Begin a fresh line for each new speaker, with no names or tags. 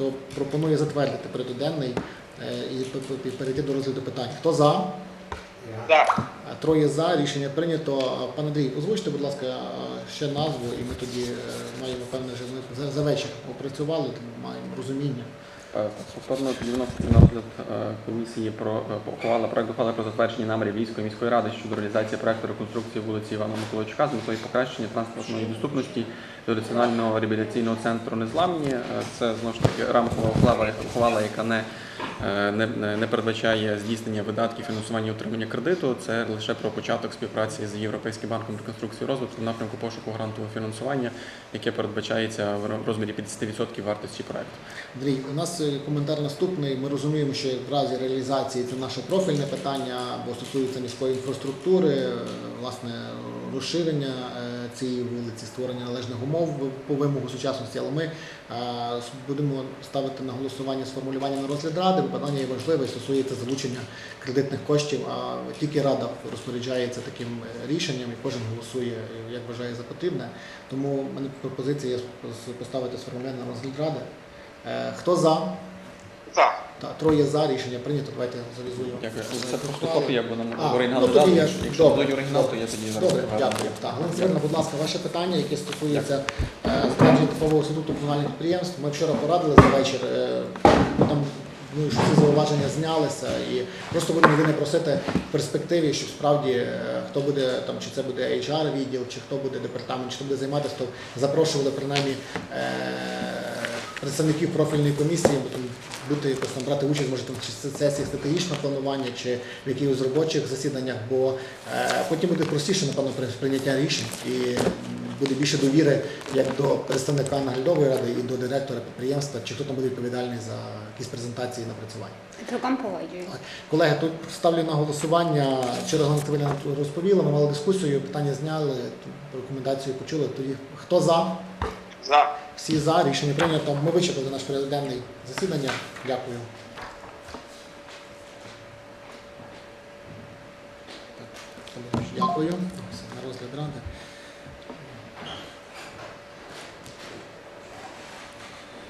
хто пропоную затвердити порядок денний е, і перейти до розгляду питань. Хто за?
За.
Е, Троє за, рішення прийнято. Е, Пане Андрій, озвучте, будь ласка, ще назву, і ми тоді маємо певне, що ми за, вечір опрацювали, маємо розуміння.
Е, Повторно вносити на розгляд е, комісії про е, ухвала проект ухвали про затвердження намірів Львівської міської ради щодо реалізації проекту реконструкції вулиці Івана Миколайчука з метою покращення транспортної доступності до національного реабілітаційного центру Незламні. Е, Це знову ж таки рамкова ухвала, яка не, е, не, не- передбачає здійснення видатків фінансування і утримання кредиту. Це лише про початок співпраці з Європейським банком реконструкції розвитку в напрямку пошуку грантового фінансування, яке передбачається в розмірі 50% вартості проекту.
Андрій, у нас е, коментар наступний. Ми розуміємо, що в разі реалізації це наше профільне питання, бо стосується міської інфраструктури, е, власне, розширення е, цієї вулиці, створення належних умов по вимогу сучасності. Але ми е, будемо ставити на голосування сформулювання на розгляд ради, питання є важливе, стосується залучення кредитних коштів. А тільки рада розпоряджається таким е, рішенням, і кожен голосує, е, як вважає за потрібне. Тому в мене пропозиція є поставити сформулювання на розгляд ради. Е, Хто за?
За.
Та, троє за рішення прийнято. Давайте завізуємо.
Дякую. Це просто копія, бо нам
А,
оригінал
ну,
не
я-
Якщо- Якщо оригінал, то я тоді зараз
Добре, дякую. Так, Галина Сергійовна, будь ласка, ваше питання, яке стосується е, затвердження типового статуту комунальних підприємств. Ми вчора порадили за вечір. е, Там ну, що ці зауваження знялися, і просто будемо єдине просити в перспективі, щоб справді е, хто буде там, чи це буде HR відділ, чи хто буде департамент, чи хто буде займатися, то запрошували принаймні е, представників профільної комісії, бо там бути якось там брати участь, може там чи це сесії стратегічного планування, чи в якихось робочих засіданнях, бо е, потім буде простіше, напевно, при- прийняття рішень. І буде більше довіри як до представника наглядової ради і до директора підприємства, чи хто там буде відповідальний за якісь презентації і напрацювання.
Погоджуюсь.
Колеги, тут ставлю на голосування. Вчора Галина розповіла, ми мали дискусію, питання зняли, рекомендацію почули. Тоді хто за?
За.
Всі за, рішення прийнято. Ми вичерпали наш порядок денний засідання. Дякую. Дякую. На розгляд ради.